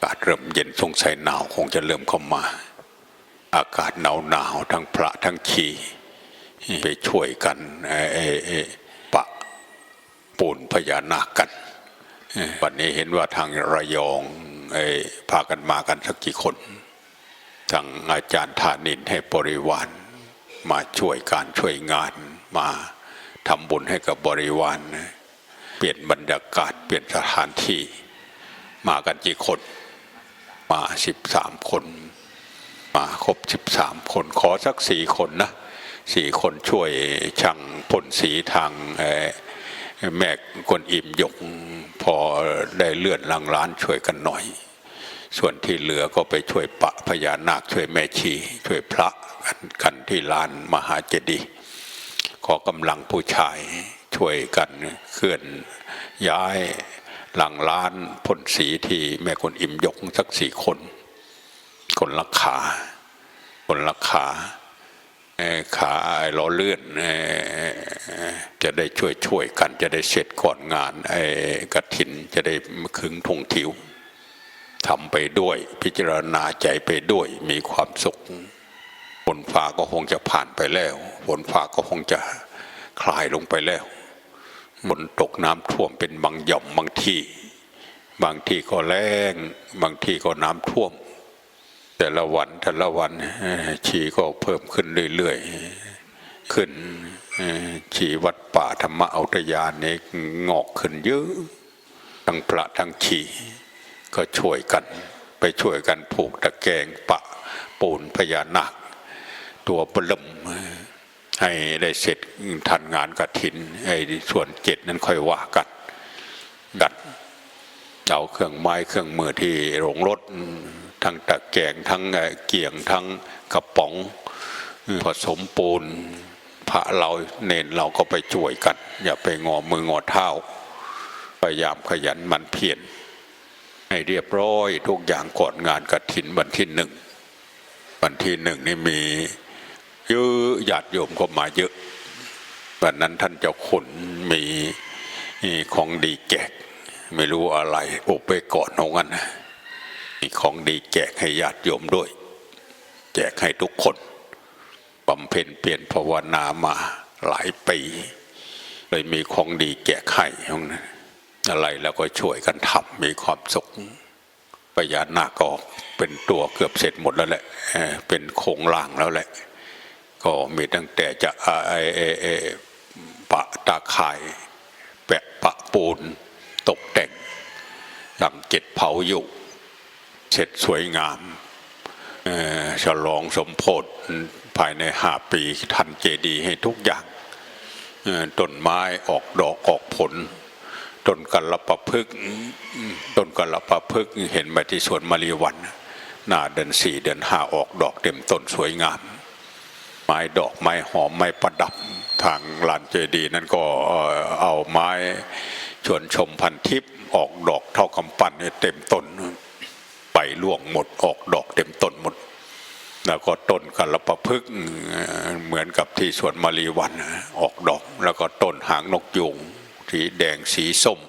อากาศเริ่มเย็นสงสัยหนาวคงจะเริ่มเข้ามา อากาศหนาวหนาวทั้งพระทั้งชีไปช่วยกันปะปูนพญานาคกันวันนี้เห็นว่าทางระยองอพากันมากันสักกี่คนทางอาจารย์ธานินให้บริวารมาช่วยการช่วยงานมาทำบุญให้กับบริวารเปลี่ยนบรรยากาศเปลี่ยนสถานที่มากันกี่คน มาสิบสามคน มาครบสิบสามคน ขอสักสี่คนนะสี่คนช่วยช่างพ่นสีทางแม่กวนอิมยกพอได้เลื่อนลังร้านช่วยกันหน่อย ส่วนที่เหลือก็ไปช่วยปะพญานาคช่วยแม่ชีช่วยพระกันกันที่ลานมหาเจดีย์ขอกำลังผู้ชายช่วยกันเคลื่อนย้าย หลังล้านพ่นสีทีแม่คนอิ่มยกสักสี่คน คนละขา คนละขาขาไอ้ล้อเลื่อนจะได้ช่วยช่วยกัน จะได้เสร็จก่อนงานไอ้กระถินจะได้ขึงธงทิวทำไปด้วยพิจารณาใจไปด้วยมีความสุขฝนฟ้าก็คงจะผ่านไปแล้วฝนฟ้าก็คงจะคลายลงไปแล้ว ฝนตกน้ำท่วมเป็นบางหย่อมบางที่ บางที่ก็แล้งบางที่ก็น้ำท่วม แต่ละวันแต่ละวันเอ่อชีก็เพิ่มขึ้นเรื่อยๆขึ้นเอ่อชีวัดป่าธรรมอาตยานนี่งอกขึ้นเยอะทั้งพระทั้งชีก็ช่วยกันไปช่วยกันผูกตะแกรงปะปูนพญานาคตัวปลม ให้ได้เสร็จทันงานกระถินไอ้ส่วนเจ็ดนั้นค่อยว่ากันกันเอาเครื่องไม้เครื่องมือที่โรงรถทั้งตะแกงทั้งเกี่ยงทั้งกระป๋องผสมปูนพระเราเน้นเราก็ไปช่วยกัน อย่าไปงอมืองอเท้าพยายามขยันมันเพียรให้เรียบร้อยทุกอย่างก่อนงานกฐินวันที่หนึ่งวันที่หนึ่งนี่มี เยอะญาติโยมก็มาเยอะวันนั้นท่านเจ้าขุนมีของดีแจกไม่รู้อะไรอุบไปก่อนอางั้นมีของดีแจกให้ญาติโยมด้วย แจกให้ทุกคนบำเพ็ญเปลี่ยนภาวนามาหลายปีเลยมีของดีแจกให้ตรงนั้นอะไรแล้วก็ช่วยกันทำมีความสุขพญานาคก็เป็นตัวเกือบเสร็จหมดแล้วแหละเป็นโครงร่างแล้วแหละ ก็มีตั้งแต่จะไอไอ้ไอ้ปะตาข่ายแปะปะปูนตกแต่งลำเจ็ดเผาอยู่ เสร็จสวยงามฉลองสมโพธิภายในห้าปีทันเจดีย์ให้ทุกอย่างต้นไม้ออกดอกออกผลต้นกัลปะพึกต้นกัลปะพึกเห็นมาที่สวนมารีวันหน้าเดือนสี่เดือนห้าออกดอกเต็มต้นสวยงาม ไม้ดอกไม้หอมไม้ประดับทางลานเจดีย์นั้นก็เอาไม้ชวนชมพันทิพย์ออกดอกเท่ากำปั้นเต็มต้นไปล่วงหมดออกดอกเต็มต้นหมด แล้วก็ต้นกัลปะพึกษ์เอ่อเหมือนกับที่สวนมารีวันออกดอก แล้วก็ต้นหางนกยูงสีแดงสีส้ม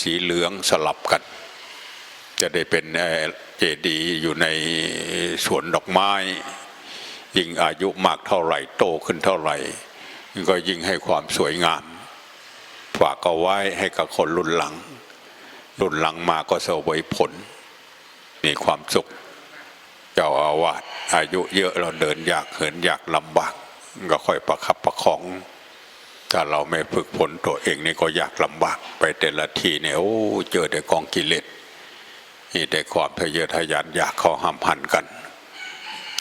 สีเหลืองสลับกัน จะได้เป็นเจดีย์อยู่ในสวนดอกไม้ ยิ่งอายุมากเท่าไหร่ โตขึ้นเท่าไหร่ ก็ยิ่งให้ความสวยงาม ฝากเอาไว้ให้กับคนรุ่นหลัง รุ่นหลังมาก็เสวยผลมีความสุข เจ้าอาวาสอายุเยอะเราเดินยากเหินยากลำบาก ก็ค่อยประคับประคองถ้าเราไม่ฝึกฝนตัวเองนี่ก็ยากลำบากไปแต่ละทีเนี่ยโอ้เจอแต่กองกิเลสนี่แต่ความทะเยอทะยานอยากเข้าห้ามหันกัน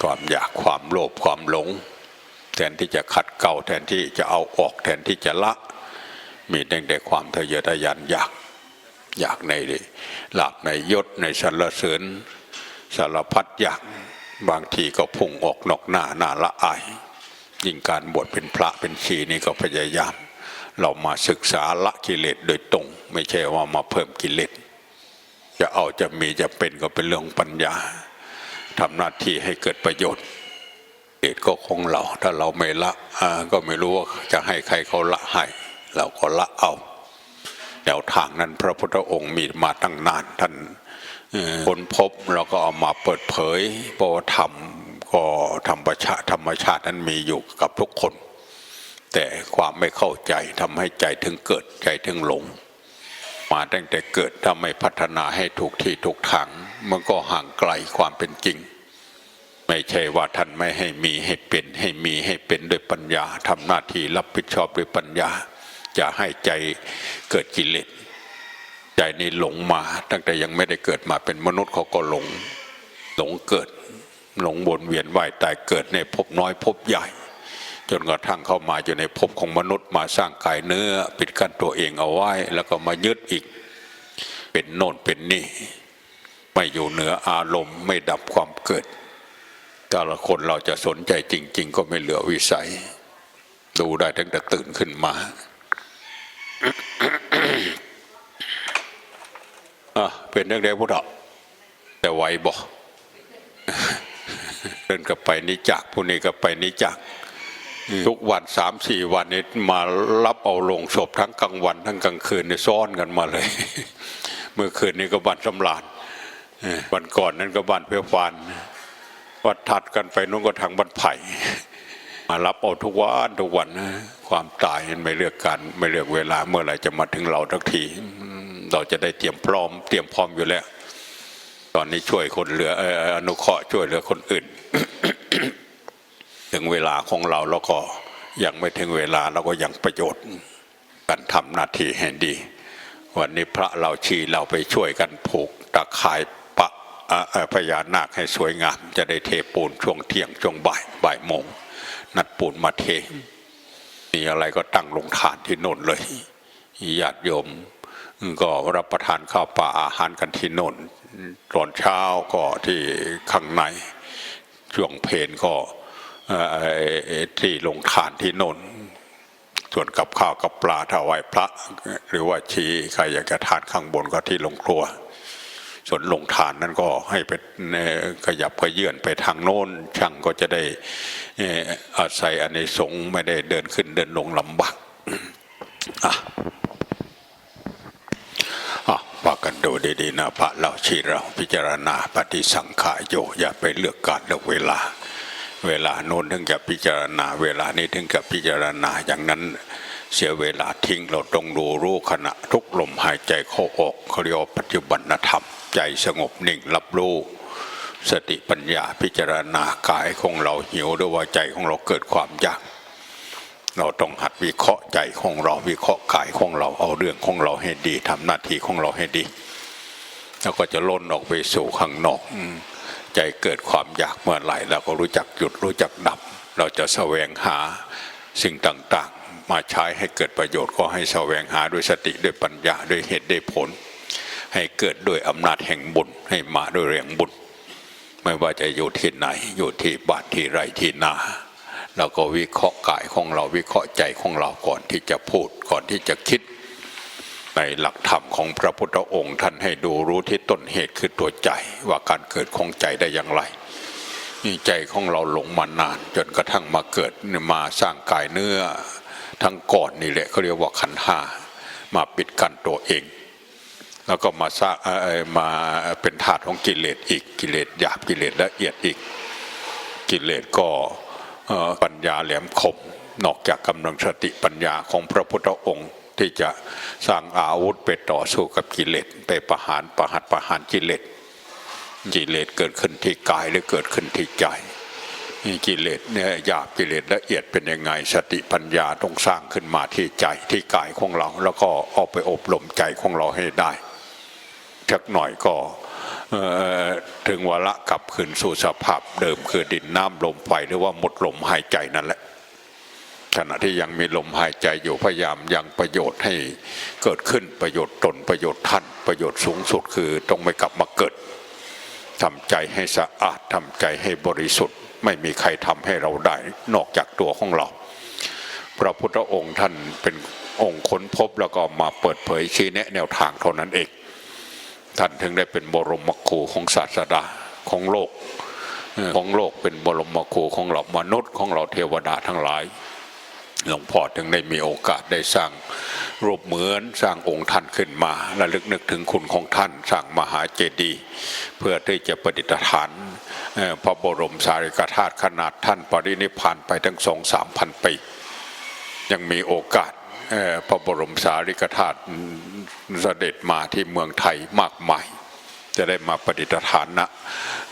ความอยากความโลภความหลง แทนที่จะขัดเกลาแทนที่จะเอาออกแทนที่จะละ มีแต่แต่ความทะเยอทะยานอยากอยากในหลับในยศในสรรเสริญสารพัดอยากบางทีก็พุ่งออกนอกหน้าหน้าละอายยิ่งการบวชเป็นพระเป็นชีนี่ก็พยายาม เรามาศึกษาละกิเลสโดยตรง ไม่ใช่ว่ามาเพิ่มกิเลสจะเอาจะมีจะเป็นก็เป็นเรื่องปัญญา ทำหน้าที่ให้เกิดประโยชน์เหตุก็คงเรา ถ้าเราไม่ละก็ไม่รู้ว่าจะให้ใครเขาละให้เราก็ละเอาแนวทางนั้นพระพุทธองค์มีมาตั้งนานท่านค้นพบแล้วก็เอามาเปิดเผยเพราะว่าธรรมก็ธรรมชาติธรรมชาตินั้นมีอยู่กับทุกคน แต่ความไม่เข้าใจทำให้ใจถึงเกิดใจถึงหลง มาตั้งแต่เกิดถ้าไม่พัฒนาให้ถูกที่ถูกทาง มันก็ห่างไกลความเป็นจริง ไม่ใช่ว่าท่านไม่ให้มีให้เป็นให้มีให้เป็นด้วยปัญญาทำหน้าที่รับผิดชอบด้วยปัญญา จะให้ใจเกิดกิเลสใจนี้หลงมา ตั้งแต่ยังไม่ได้เกิดมาเป็นมนุษย์เขาก็หลงหลงเกิด หลงวนเวียนว่ายตายเกิดในภพน้อยภพใหญ่ จนกระทั่งเข้ามาอยู่ในภพของมนุษย์มาสร้างกายเนื้อ ปิดกั้นตัวเองเอาไว้ แล้วก็มายึดอีก เป็นโน่นเป็นนี่ ไม่อยู่เหนืออารมณ์ไม่ดับความเกิด แต่ละคนเราจะสนใจจริง ๆ ก็ไม่เหลือวิสัย ดูได้ตั้งแต่ตื่นขึ้นมาอะเป็นนักเรียนพุทธะแต่ไหวบอกเดินกลับไปนิจักผู้นี้ก็ไปนิจักทุกวันสามสี่วันนี้มารับเอาลงศพทั้งกลางวัน ทั้งกลางคืนเนี่ยซ้อนกันมาเลย เมื่อคืนนี้ก็บันสำลานเออ วันก่อนนั้นก็บันเพียวฟานวัดถัดกันไปนู้นก็ทางบันไผ่มารับเอาทุกวันทุกวันนะความตายมันไม่เลือกการไม่เลือกเวลาเมื่อไหร่จะมาถึงเราทักที เราจะได้เตรียมพร้อม เตรียมพร้อมอยู่แล้ว ตอนนี้ช่วยคนเหลืออนุเคราะห์ช่วยเหลือคนอื่น ถึงเวลาของเราแล้วก็ยังไม่ถึงเวลาเราก็ยังประโยชน์กันทำหน้าที่ให้ดี วันนี้พระเราชีเราไปช่วยกันผูกตะข่าย พญานาคให้สวยงาม จะได้เทปูนช่วงเที่ยงช่วงบ่ายบ่ายโมง นัดปูนมาเทมีอะไรก็ตั้งลงทานที่โน่นเลยญาติโยม ก็รับประทานข้าวปลาอาหารกันที่โน่นตอนเช้าก็ที่ข้างในช่วงเพลนก็เอ่อที่ลงทานที่โน่นส่วนกับข้าวกับปลาถวายพระ หรือว่าชีใครอยากจะทานข้างบนก็ที่ลงครัว ส่วนลงทานนั้นก็ให้ไปขยับขยื่นไปทางโน้นช่างก็จะได้อาศัยอันในสงไม่ได้เดินขึ้นเดินลงลำบากอะอะว่ากันดูดีๆนะพระเราชีเราพิจารณาปฏิสังขารโยอย่าไปเลือกการเลือกเวลา เวลาโน้นถึงกับพิจารณา เวลานี้ถึงกับพิจารณาอย่างนั้น เสียเวลาทิ้งเราต้องดูรู้ขณะทุกลมหายใจเข้าออกเขาเรียกว่าปัจจุบันธรรม ใจสงบนิ่งรับรู้สติปัญญาพิจารณากายของเราหิวหรือว่าใจของเราเกิดความอยาก เราต้องหัดวิเคราะห์ใจของเราวิเคราะห์กายของเราเอาเรื่องของเราให้ดีทำหน้าที่ของเราให้ดี แล้วก็จะล้นออกไปสู่ข้างนอกใจเกิดความอยากเมื่อไหร่เราก็รู้จักหยุดรู้จักดับ เราจะแสวงหาสิ่งต่างๆ มาใช้ให้เกิดประโยชน์ก็ให้แสวงหาด้วยสติด้วยปัญญาด้วยเหตุด้วยผล ให้เกิดด้วยอำนาจแห่งบุญให้มาด้วยแรงบุญ ไม่ว่าจะอยู่ที่ไหนอยู่ที่บ้านที่ไรที่นาเราก็วิเคราะห์กายของเราวิเคราะห์ใจของเราก่อนที่จะพูดก่อนที่จะคิด ในหลักธรรมของพระพุทธองค์ท่านให้ดูรู้ที่ต้นเหตุคือตัวใจว่าการเกิดของใจได้อย่างไรนี่ใจของเราหลงมานาน จนกระทั่งมาเกิดมาสร้างกายเนื้อ ทั้งก่อนนี่แหละเขาเรียกว่าขันธ์ห้ามาปิดกั้นตัวเอง แล้วก็มาสร้างมาเป็นถาดของกิเลสอีกกิเลสหยาบกิเลสละเอียดอีก กิเลสก็ปัญญาแหลมคมนอกจากกำลังสติปัญญาของพระพุทธองค์ที่จะสร้างอาวุธไปต่อสู้กับกิเลสไปประหารประหัตประหารกิเลสกิเลสเกิดขึ้นที่กายหรือเกิดขึ้นที่ใจ กิเลสเนี่ยหยาบกิเลสละเอียดเป็นยังไง สติปัญญาต้องสร้างขึ้นมาที่ใจที่กายของเรา แล้วก็เอาไปอบรมใจของเราให้ได้สักหน่อยก็ถึงวาระกลับคืนสู่สภาพเดิมคือดินน้ำลมไฟหรือว่าหมดลมหายใจนั่นแหละขณะที่ยังมีลมหายใจอยู่พยายามยังประโยชน์ให้เกิดขึ้นประโยชน์ตนประโยชน์ท่านประโยชน์สูงสุดคือต้องไม่กลับมาเกิดทำใจให้สะอาดทำใจให้บริสุทธิ์ ไม่มีใครทำให้เราได้นอกจากตัวของเรา พระพุทธองค์ท่านเป็นองค์ค้นพบแล้วก็มาเปิดเผยชี้แนะแนวทางเท่านั้นเองท่านถึงได้เป็นบรมครูของศาสดาของโลกของโลกเป็นบรมครูของเรามนุษย์ของเราเทวดาทั้งหลาย หลวงพ่อถึงได้มีโอกาสได้สร้างรูปเหมือนสร้างองค์ท่านขึ้นมาและลึกนึกถึงคุณของท่านสร้างมหาเจดีย์เพื่อที่จะประดิษฐาน พระบรมสารีริกธาตุขนาดท่านปรินิพานไปทั้งสองสามพันปียังมีโอกาสพระบรมสารีริกธาตุเสด็จมาที่เมืองไทยมากมาย จะได้มาประดิษฐานณ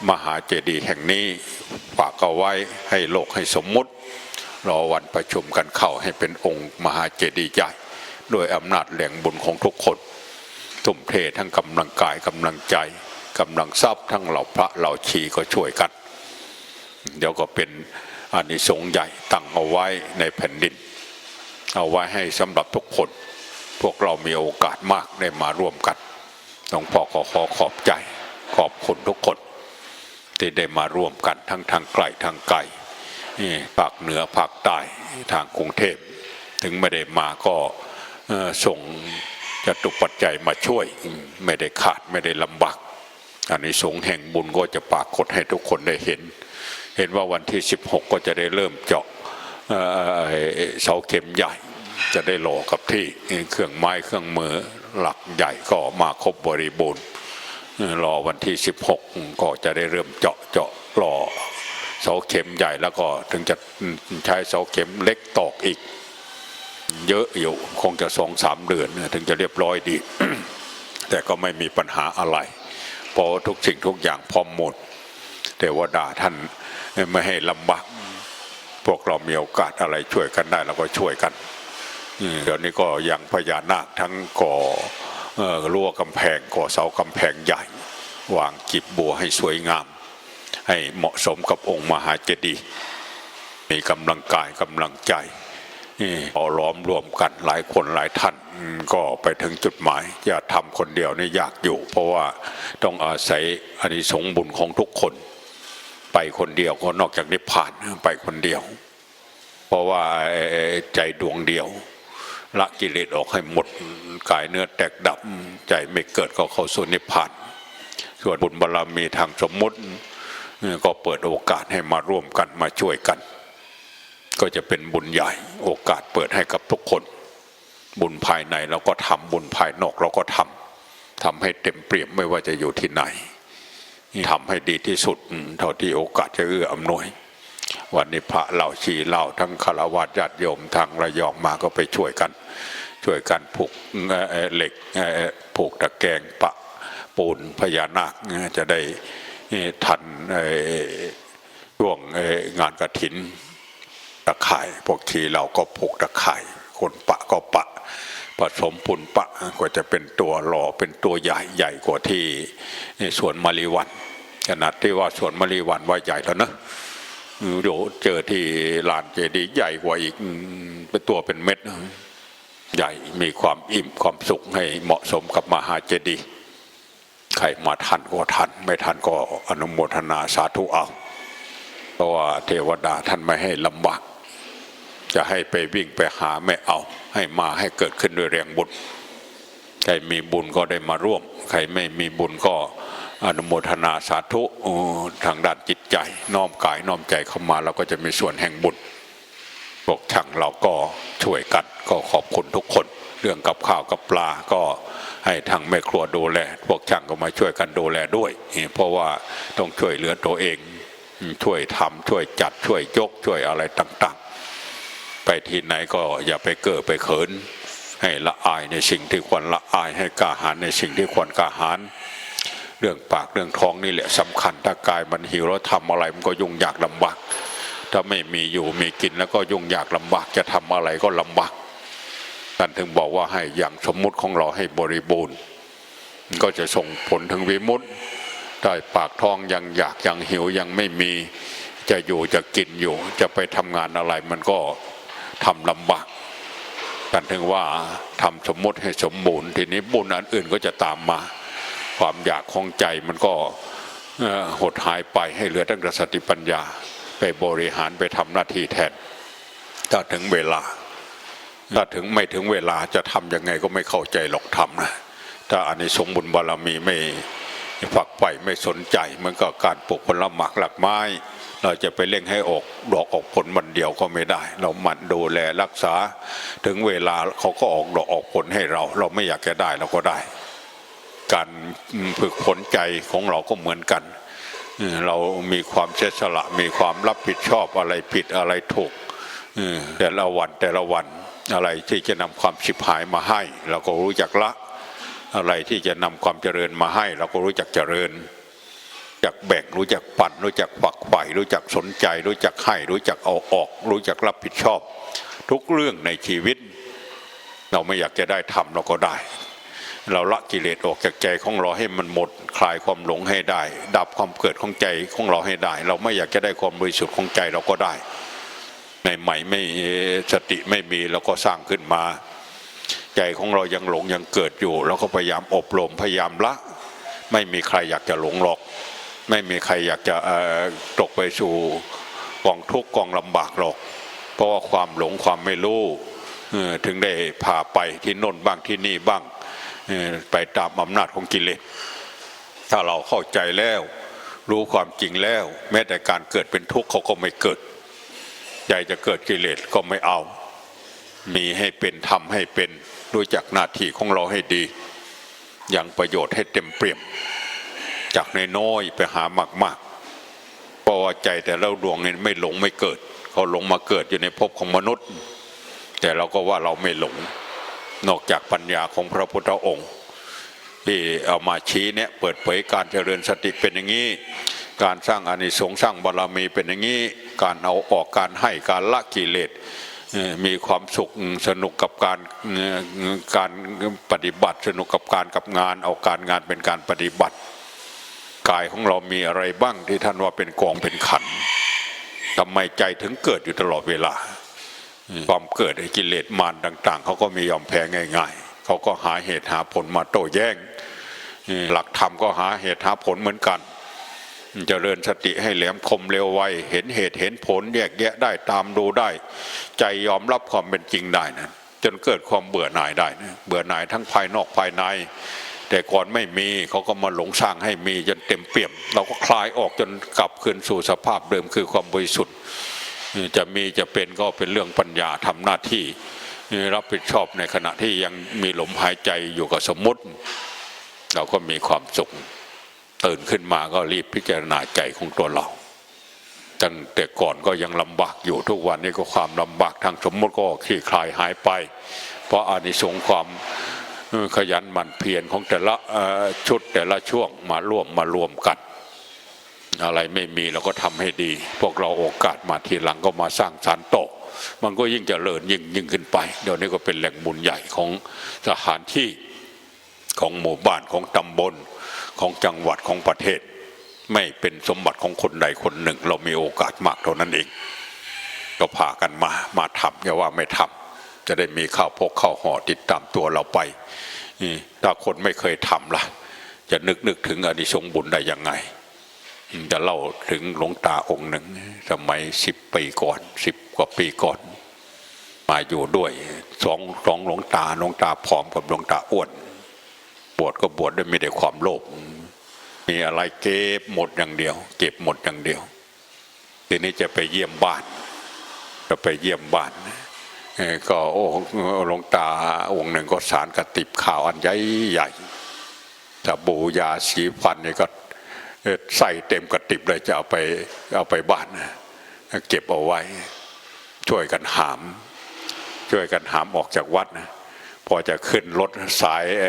มหาเจดีย์แห่งนี้ฝากเอาไว้ให้โลกให้สมมุติรอวันประชุมกันเข้าให้เป็นองค์มหาเจดีย์ใหญ่โดยอำนาจแหล่งบุญของทุกคนทุ่มเททั้งกำลังกายกำลังใจ กำลังทรัพย์ทั้งเหล่าพระเหล่าชีก็ช่วยกัน เดี๋ยวก็เป็นอานิสงส์ใหญ่ตั้งเอาไว้ในแผ่นดิน เอาไว้ให้สำหรับทุกคน พวกเรามีโอกาสมากได้มาร่วมกันหลวงพ่อขอขอขอบใจขอบคุณทุกคน ที่ได้มาร่วมกันทั้งทางไกลทางไกลภาคเหนือภาคใต้ทางกรุงเทพถึงไม่ได้มาก็ส่งจตุปัจจัยมาช่วยไม่ได้ขาดไม่ได้ลำบาก อันนี้สงแห่งบุญก็จะปรากฏให้ทุกคนได้เห็น เห็นว่าวันที่ 16 ก็จะได้เริ่มเจาะเสาเข็มใหญ่ จะได้หล่อกับที่เครื่องไม้เครื่องมือหลักใหญ่ก็มาครบบริบูรณ์รอวันที่ 16 ก็จะได้เริ่มเจาะเจาะหล่อเสาเข็มใหญ่แล้วก็ถึงจะใช้เสาเข็มเล็กตอกอีก เยอะอยู่คงจะสองสามเดือนถึงจะเรียบร้อยดี แต่ก็ไม่มีปัญหาอะไร พราะทุกสิ่งทุกอย่างพร้อมหมดเทวดาท่านไม่ให้ลำบากพวกเรามีโอกาสอะไรช่วยกันได้เราก็ช่วยกันอืมเดี๋ยวนี้ก็ยังพญานาคทั้งก่อรั้วกำแพงก่อเสากำแพงใหญ่ วางกิบบัวให้สวยงาม ให้เหมาะสมกับองค์มหาเจดีย์มีกำลังกายกำลังใจ เอาล้อมรวมกันหลายคนหลายท่านก็ไปถึงจุดหมายอย่าทำคนเดียวนี่ยากอยู่ เพราะว่าต้องอาศัยอานิสงส์บุญของทุกคน ไปคนเดียวก็นอกจากนิพพานไปคนเดียว เพราะว่าใจดวงเดียว ละกิเลสออกให้หมดกายเนื้อแตกดับใจไม่เกิดก็เข้าสู่นิพพานส่วนบุญบารรมีทางสมมติก็เปิดโอกาสให้มาร่วมกันมาช่วยกัน ก็จะเป็นบุญใหญ่โอกาสเปิดให้กับทุกคน บุญภายในเราก็ทำบุญภายนอกเราก็ทำทำให้เต็มเปี่ยมไม่ว่าจะอยู่ที่ไหนทำให้ดีที่สุดเท่าที่โอกาสจะเอื้ออำนวย วันนี้พระเหล่าชีเหล่าทั้งคารวะญาติโยมทางระยองมาก็ไปช่วยกัน ช่วยกันผูกเหล็กผูกตะแกรงปะปูนพญานาคจะได้ทันช่วงงานกระถิน ตะข่พวกทีเราก็ผูกตะข่คนปะก็ปะ ผสมปุ่นปะก็จะเป็นตัวหล่อเป็นตัวใหญ่ใหญ่กว่าที่สวนมาริวันขนาดที่ว่าสวนมาริวันว่าใหญ่แล้วนะเดี๋ยวเจอที่ลานเจดีย์ใหญ่กว่าอีกเป็นตัวเป็นเม็ดใหญ่มีความอิ่มความสุขให้เหมาะสมกับมหาเจดีย์ใครมาทันก็ทัน ไม่ทันก็อนุโมทนาสาธุเอาเพราะว่าเทวดาท่านไม่ให้ลำบาก จะให้ไปวิ่งไปหาไม่เอา ให้มาให้เกิดขึ้นด้วยแรงบุญ ใครมีบุญก็ได้มาร่วม ใครไม่มีบุญก็อนุโมทนาสาธุทางด้านจิตใจ น้อมกายน้อมใจเข้ามาเราก็จะมีส่วนแห่งบุญพวกช่างเราก็ช่วยกันก็ขอบคุณทุกคน เรื่องกับข้าวกับปลาก็ให้ทางแม่ครัวดูแล พวกช่างก็มาช่วยกันดูแลด้วย เพราะว่าต้องช่วยเหลือตัวเองช่วยทำช่วยจัดช่วยยกช่วยอะไรต่าง ไปที่ไหนก็อย่าไปเก้อไปเขิน ให้ละอายในสิ่งที่ควรละอายให้กาหาญในสิ่งที่ควรกาหาญเรื่องปากเรื่องท้องนี่แหละสำคัญถ้ากายมันหิวแล้วทำอะไรมันก็ยุ่งยากลำบากถ้าไม่มีอยู่มีกินแล้วก็ยุ่งยากลำบากจะทำอะไรก็ลำบากท่านถึงบอกว่าให้อย่างสมมุติของเราให้บริบูรณ์ ก็จะส่งผลถึงวิมุตติได้ปากท้องยังอยากยังหิวยังไม่มีจะอยู่จะกินอยู่ จะไปทำงานอะไรมันก็ ทำลำบากกันถึงว่าทำสมมติให้สมบูรณ์ทีนี้บุญอันอื่นก็จะตามมา ความอยากของใจมันก็หดหายไปให้เหลือตั้งแต่สติปัญญา ไปบริหารไปทำหน้าที่แทนถ้าถึงเวลา ถ้าถึงไม่ถึงเวลาจะทำยังไงก็ไม่เข้าใจหรอกทำนะถ้าอันนี้สมบุญบารมีไม่ฝักใฝ่ไม่สนใจ มันก็การปลูกผลหมากหลักไม้ เราจะไปเร่งให้ออกดอกออกผลมันเดียวก็ไม่ได้ เราหมั่นดูแลรักษา ถึงเวลาเขาก็ออกดอกออกผลให้เรา เราไม่อยากจะได้เราก็ได้ การฝึกผลใจของเราก็เหมือนกัน เรามีความเสียสละมีความรับผิดชอบอะไรผิดอะไรถูกแต่ละวันแต่ละวันอะไรที่จะนำความฉิบหายมาให้ เราก็รู้จักละ อะไรที่จะนำความเจริญมาให้ เราก็รู้จักเจริญ จักแบ่งรู้จักปั่นรู้จักฝักใฝ่รู้จักสนใจ รู้จักให้รู้จักเอาออก รู้จักรับผิดชอบ ทุกเรื่องในชีวิต เราไม่อยากจะได้ทำเราก็ได้ เราละกิเลสออกจากใจของเราให้มันหมด คลายความหลงให้ได้ ดับความเกิดของใจของเราให้ได้ เราไม่อยากจะได้ความบริสุทธิ์ของใจเราก็ได้ใหม่ไม่สติไม่มีเราก็สร้างขึ้นมา ใจของเรายังหลงยังเกิดอยู่เราก็พยายามอบรมพยายามละ ไม่มีใครอยากจะหลงหรอก ไม่มีใครอยากจะตกไปสู่กองทุกข์กองลำบากหรอก เพราะว่าความหลงความไม่รู้ถึงได้พาไปที่โน่นบ้างที่นี่บ้างไปตามอำนาจของกิเลสถ้าเราเข้าใจแล้ว รู้ความจริงแล้ว แม้แต่การเกิดเป็นทุกข์เขาก็ไม่เกิดใจจะเกิดกิเลสก็ไม่เอา มีให้เป็นทำให้เป็นรู้จักหน้าที่ของเราให้ดี อย่างประโยชน์ให้เต็มเปี่ยม จากนน้อยไปหามากๆเพราะว่าใจแต่ละดวงเนี่ยไม่หลงไม่เกิด เขาหลงมาเกิดอยู่ในภพของมนุษย์ แต่เราก็ว่าเราไม่หลง นอกจากปัญญาของพระพุทธองค์ ที่เอามาชี้เนี่ยเปิดเผยการเจริญสติเป็นอย่างนี้การสร้างอานิสงส์สร้างบารมีเป็นอย่างนี้ การเอาออกการให้การละกิเลสมีความสุขสนุกกับการการปฏิบัติ สนุกกับการกับงาน เอาการงานเป็นการปฏิบัติ กายของเรามีอะไรบ้างที่ท่านว่าเป็นกองเป็นขันทำไมใจถึงเกิดอยู่ตลอดเวลา ความเกิดไอ้กิเลสมารต่าง ๆเขาก็ม่ยอมแพ้ง่าย ๆเขาก็หาเหตุหาผลมาโต้แย้งหลักธรรมก็หาเหตุหาผลเหมือนกันจเจริญสติให้แหลมคมเร็วไว เห็นเหตุเห็นผลแยกแยะได้ตามดูได้ ใจยอมรับความเป็นจริงได้นะจนเกิดความเบื่อหน่ายได้นะเบื่อหน่ายทั้งภายนอกภายใน แต่ก่อนไม่มีเขาก็มาหลงสร้างให้มีจนเต็มเปี่ยม เราก็คลายออกจนกลับคืนสู่สภาพเดิมคือความบริสุทธิ์จะมีจะเป็นก็เป็นเรื่องปัญญาทำหน้าที่รับผิดชอบในขณะที่ยังมีลมหายใจอยู่กับสมมติ เราก็มีความสุขตื่นขึ้นมาก็รีบพิจารณาใจของตัวเราตั้งแต่ก่อนก็ยังลำบากอยู่ทุกวันนี้ก็ความลำบากทางสมมติก็คลี่คลายหายไป เพราะอานิสงส์ความ ขยันหมั่นเพียรของแต่ละชุดแต่ละช่วงมาร่วมมารวมกัน อะไรไม่มีเราก็ทำให้ดี พวกเราโอกาสมาทีหลังก็มาสร้างสารโตะมันก็ยิ่งเจริญยิ่งยิ่งขึ้นไป เดี๋ยวนี้ก็เป็นแหล่งบุญใหญ่ของสถานที่ของหมู่บ้านของตำบลของจังหวัดของประเทศ ไม่เป็นสมบัติของคนใดคนหนึ่ง เรามีโอกาสมากเท่านั้นเองก็พากันมามาทำอย่าว่าไม่ทำ จะได้มีข้าวพกข้าวห่อติดตามตัวเราไปนี่ถ้าคนไม่เคยทำล่ะ จะนึกนึกถึงอนิสงส์บุญได้ยังไงจะเล่าถึงหลวงตาองค์หนึ่งสมัยสิบปีก่อนสิบกว่าปีก่อน มาอยู่ด้วยสองสองหลวงตาหลวงตาผอมกับหลวงตาอ้วนบวชก็บวชด้วยไม่ได้ความโลภมีอะไรเก็บหมดอย่างเดียว เก็บหมดอย่างเดียว ทีนี้จะไปเยี่ยมบ้าน จะไปเยี่ยมบ้านเก็โอ้หลวงตาองค์หนึ่งก็สารกระติบข่าวอันใหญ่ใหญ่สบู่ยาสีฟันนี่ก็ใส่เต็มกระติบเลยจะเอาไปเอาไปบ้านเก็บเอาไว้ ช่วยกันหาม ช่วยกันหามออกจากวัดนะพอจะขึ้นรถสายเ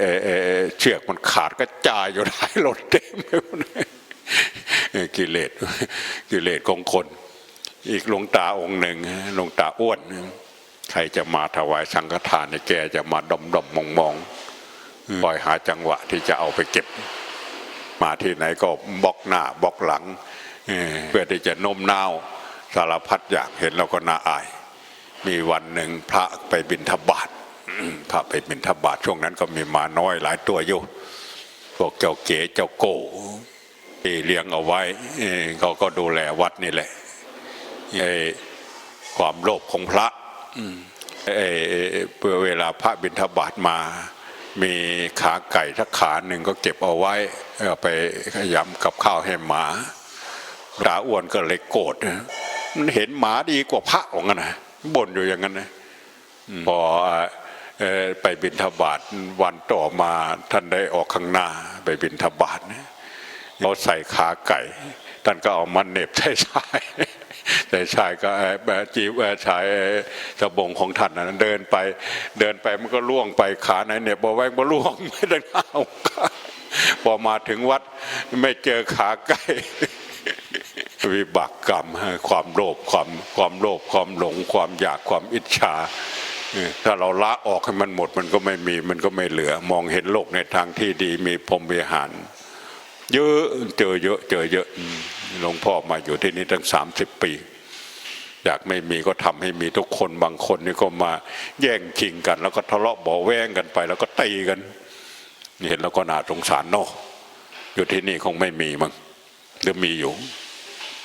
เเเชือกมันขาดก็จ่ายอยู่ท้ายรถเต็มเลยกิเลสกิเลสของคน อีกหลวงตาองค์หนึ่งหลวงตาอ้วนใครจะมาถวายสังฆทานเนี่ยแกจะมาดมดมมองมองๆคอยหาจังหวะที่จะเอาไปเก็บ มาที่ไหนก็บล็อกหน้าบล็อกหลังเพื่อที่จะโน้มน้าวสารพัดอย่างเห็นแล้วก็น่าอาย มีวันหนึ่งพระไปบิณฑบาตพระไปบิณฑบาตช่วงนั้นก็มีมาน้อยหลายตัวอยู่พวกเจ้าเก๋เจ้าโก้เลี้ยงเอาไว้เขาก็ดูแลวัดนี่แหละ ความโลภของพระอืมไอ้เพื่อเวลาพระบิณฑบาตมา มีขาไก่ทักขาหนึ่งก็เก็บเอาไว้เอาไปขยำกับข้าวให้หมาพตาอ้วนก็เลยโกรธนะมันเห็นหมาดีกว่าพระของกันนะบ่นอยู่อย่างนั้นนะพอเอ่อไปบินทบาทวันต่อมาท่านได้ออกข้างหน้าไปบินทบาทนะเราใส่ขาไก่ ท่านก็เอามันเหน็บใช้ชาย แต่ชายก็เอ่อแบจีบเอ่อชายเอ่อสบงของท่านนะเดินไป เดินไปมันก็ล่วงไปขาไหนเหน็บบอแวงบ่ล่วงไม่ได้เอาพอมาถึงวัดไม่เจอขาไก่วิบากกรรมความโลภความความโลภความหลง ความอยากความอิจฉาถ้าเราละออกให้มันหมดมันก็ไม่มีมันก็ไม่เหลือ มองเห็นโลกในทางที่ดีมีพรหมวิหาร เยอะเจอเยอะเจอเยอะหลวงพ่อมาอยู่ที่นี่ตั้งสามสิบปี อยากไม่มีก็ทำให้มีทุกคนบางคนนี่ก็มาแย่งชิงกัน แล้วก็ทะเลาะบาะแว้งกันไป แล้วก็ตีกัน เห็นแล้วก็น่าสงสารเนาะอยู่ที่นี่คงไม่มีมั้งหรือมีอยู่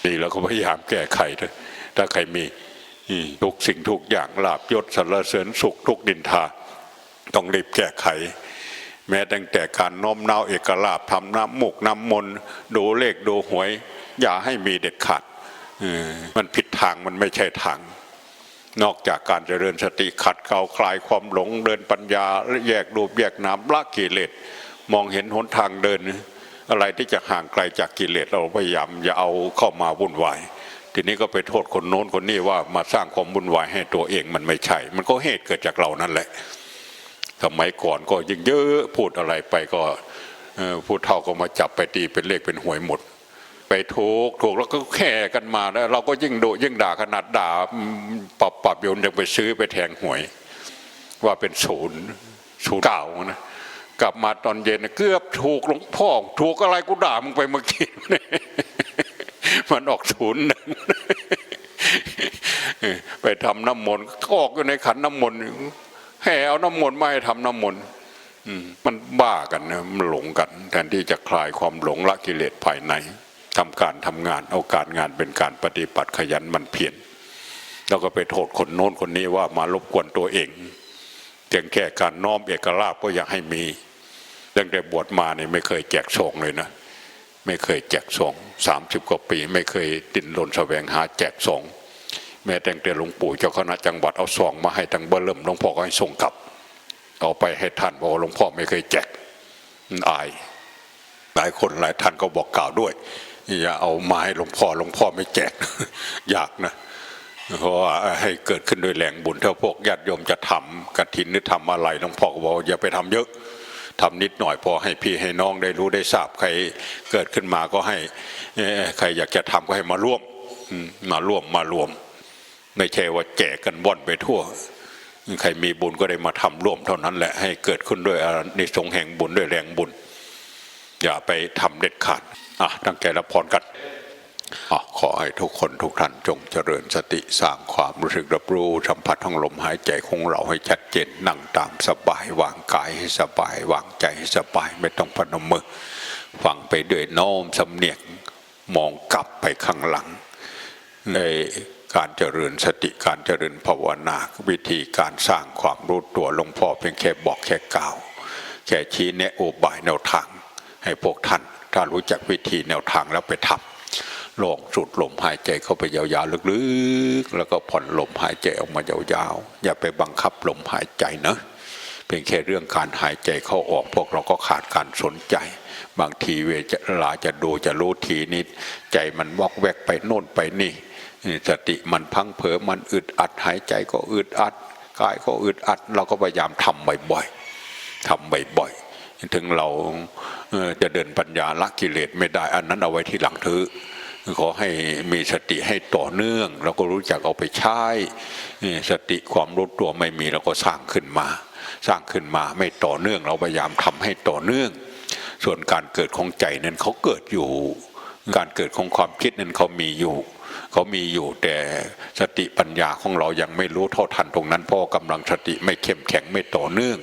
มีแล้วก็พยายามแก้ไขเถอะถ้าใครมีทุกสิ่งทุกอย่างลาบยศสรรเสริญสุขทุกดินทา ต้องรีบแก้ไข แม้ตั้งแต่การน้มน้าวเอกลาภทำน้ำมุกน้ำมนต์ดูเลขดูหวย อย่าให้มีเด็ดขาดมันผิดทางมันไม่ใช่ทาง นอกจากการเจริญสติขัดเกลาคลายความหลงเดินปัญญาแยกรูปแยกนามละกิเลสมองเห็นหนทางเดิน อะไรที่จะห่างไกลจากกิเลสเราพยายามอย่าเอาเข้ามาวุ่นวายทีนี้ก็ไปโทษคนโน้นคนนี้ว่ามาสร้างความวุ่นวายให้ตัวเองมันไม่ใช่ มันก็เหตุเกิดจากเรานั่นแหละ สมัยก่อนก็ยิ่งเยอะพูดอะไรไปก็เอ่อพูดเท่าก็มาจับไปตีเป็นเลขเป็นหวยหมด ไปถูกถูกแล้วก็แข่กันมาแล้ว เราก็ยิ่งโดยิ่งด่าขนาดด่าปรับปรับโยนยังไปซื้อไปแทงหวย ว่าเป็นศูนย์ศูนย์เก่านะกลับมาตอนเย็นเกือบถูกหลวงพ่อถูกอะไรกูด่ามึงไปเมื่อกี้มันออกศูนย์นึ่งไปทำน้ำมนต์ก็ออกอยู่ในขันน้ำมนต์ ให้เอาน้ำมนต์มาให้ทำน้ำมนต์มันบ้ากันนะมันหลงกัน แทนที่จะคลายความหลงละกิเลสภายในทำการทำงาน เอาการงานเป็นการปฏิบัติขยันมันเพียรแล้วก็ไปโทษคนโน้นคนนี้ว่ามารบกวนตัวเองเพียงแค่การน้อมเอกลาภก็อยากให้มีตั้งแต่บวชมาเนี่ยไม่เคยแจกซองเลยนะ ไม่เคยแจกซองสามสิบกว่าปี ไม่เคยดิ้นรนแสวงหาแจกซอง แม้แต่งแต่หลวงปู่เจ้าคณะจังหวัดเอาซองมาให้ทั้งเบอร์เริ่มหลวงพ่อก็ให้ส่งกลับ เอาไปให้ท่านบอกว่าหลวงพ่อไม่เคยแจกนอาย หลายคนหลายท่านก็บอกกล่าวด้วยอย่าเอามาให้หลวงพ่อหลวงพ่อไม่แจกอยากนะเพราะว่าให้เกิดขึ้นโดยแรงบุญถ้าพวกญาติโยมจะทำกฐินหรือทำอะไรหลวงพ่อก็บอกอย่าไปทำเยอะทำนิดหน่อยพอให้พี่ให้น้องได้รู้ได้ทราบใครเกิดขึ้นมาก็ให้ใครอยากจะทำก็ให้มาร่วมมมาร่วมมารวม ไม่ใช่ว่าแจกกันว่อนไปทั่ว ใครมีบุญก็ได้มาทำร่วมเท่านั้นแหละให้เกิดขึ้นด้วยอานิสงแห่งบุญด้วยแรงบุญ อย่าไปทำเด็ดขาดอะตั้งใจรับพรกันอขอให้ทุกคนทุกท่านจงเจริญสติสร้างความรู้สึกรับรู้สัมผัสของลมหายใจของเราให้ชัดเจนนั่งตามสบายวางกายให้สบายวางใจให้สบายไม่ต้องพนมมือฟังไปด้วยโน้มสำเนียกมองกลับไปข้างหลังใน การเจริญสติการเจริญภาวนาวิธีการสร้างความรู้ตัวหลวงพ่อเพียงแค่บอกแค่กล่าว แค่ชี้แนะอุบายแนวทาง ให้พวกท่าน ถ้ารู้จักวิธีแนวทางแล้วไปทำลองสูดลมหายใจเข้าไปยาวๆลึกๆ แล้วก็ผ่อนลมหายใจออกมายาวๆ อย่าไปบังคับลมหายใจนะเพียงแค่เรื่องการหายใจเข้าออกพวกเราก็ขาดการสนใจ บางทีเวลาจะดูจะรู้ทีนิดใจมันวอกแวกไปโน่นไปนี่ สติมันพังเผลอมันอึดอัดหายใจก็อึดอัดกายก็อึดอัด เราก็พยายามทำบ่อยๆทำบ่อยๆถึงเราจะเดินปัญญาละกิเลสไม่ได้ อันนั้นเอาไว้ที่หลังเธอะขอให้มีสติให้ต่อเนื่อง เราก็รู้จักเอาไปใช้สติความรู้ตัวไม่มีเราก็สร้างขึ้นมา สร้างขึ้นมาไม่ต่อเนื่อง เราพยายามทำให้ต่อเนื่อง ส่วนการเกิดของใจนั้นเขาเกิดอยู่ การเกิดของความคิดนั้นเขามีอยู่ เขามีอยู่แต่สติปัญญาของเรายังไม่รู้เท่าทันตรงนั้นเพราะกำลังสติไม่เข้มแข็งไม่ต่อเนื่อง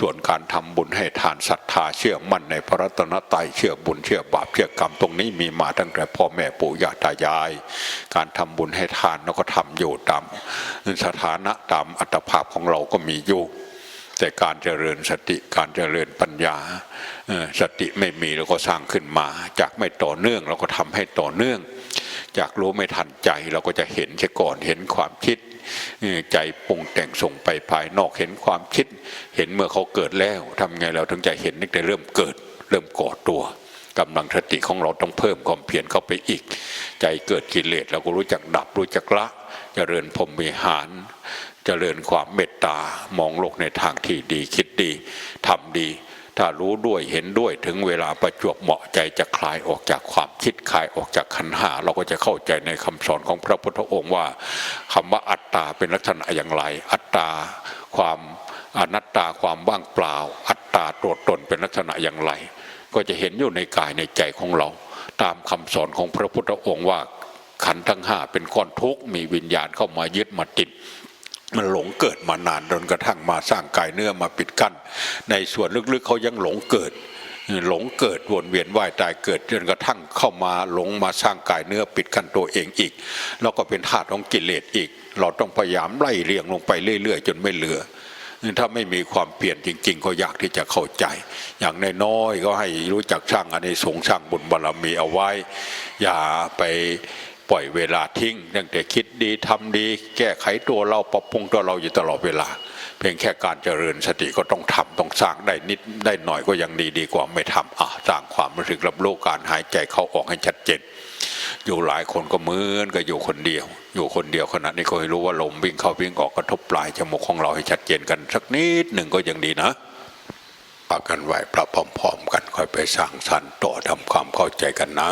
ส่วนการทำบุญให้ทานศรัทธาเชื่อมั่นในพระรัตนตรัยเชื่อบุญเชื่อบาปเชื่อกรรมตรงนี้มีมาตั้งแต่พ่อแม่ปู่ย่าตายาย การทำบุญให้ทานเราก็ทำอยู่ตามสถานะตามอัตภาพของเราก็มีอยู่แต่การเจริญสติการเจริญปัญญาสติไม่มีเราก็สร้างขึ้นมา จากไม่ต่อเนื่องเราก็ทำให้ต่อเนื่อง จากรู้ไม่ทันใจเราก็จะเห็นเสียก่อนเห็นความคิดใจปรุงแต่งส่งไปภายนอกเห็นความคิด เห็นเมื่อเขาเกิดแล้วทำไงเราถึงจะเห็นนึกแต่เริ่มเกิด เริ่มก่อตัวกำลังสติของเราต้องเพิ่มความเพียรเข้าไปอีก ใจเกิดกิเลสเราก็รู้จักดับรู้จักละเจริญพรมิหารเจริญความเมตตามองโลกในทางที่ดีคิดดีทำดี ถ้ารู้ด้วยเห็นด้วยถึงเวลาประจวบเหมาะใจจะคลายออกจากความคิดคลายออกจากขันหาเราก็จะเข้าใจในคำสอนของพระพุทธองค์ว่าคำว่าอัตตาเป็นลักษณะอย่างไร อัตตาความอนัตตาความว่างเปล่า อัตตาตัวตนเป็นลักษณะอย่างไร ก็จะเห็นอยู่ในกายในใจของเรา ตามคำสอนของพระพุทธองค์ว่าขันทั้งห้าเป็นก้อนทุกข์มีวิญญาณเข้ามายึดมาติด มันหลงเกิดมานานจนกระทั่งมาสร้างกายเนื้อมาปิดกั้น ในส่วนลึกๆเขายังหลงเกิด หลงเกิดวนเวียนว่ายตายเกิดจนกระทั่งเข้ามาหลงมาสร้างกายเนื้อปิดกั้นตัวเองอีก แล้วก็เป็นธาตุของกิเลสอีก เราต้องพยายามไล่เรียงลงไปเรื่อย ๆ จนไม่เหลือถ้าไม่มีความเปลี่ยนจริง ๆ ก็ยากที่จะเข้าใจ อย่างน้อยๆก็ให้รู้จักสร้างอานิสงส์สร้างบุญบารมีเอาไว้ อย่าไป ปล่อยเวลาทิ้งตั้งแต่คิดดีทำดี แก้ไขตัวเราปรับปรุงตัวเราอยู่ตลอดเวลา เพียงแค่การเจริญสติก็ต้องทำต้องสร้างได้นิดได้หน่อยก็ยังดีดีกว่าไม่ทำอะสร้างความรู้สึกรับรู้การหายใจเข้าออกให้ชัดเจนอยู่หลายคนก็เหมือนกับอยู่คนเดียว อยู่คนเดียวขณะนี้ก็ให้รู้ว่าลมวิ่งเข้าวิ่งออกกระทบปลายจมูกของเราให้ชัดเจนกันสักนิดหนึ่งก็ยังดีนะปากกันไหวพระพร้อมๆกันค่อยไปสร้างสรรค์ต่อทำความเข้าใจกันนะ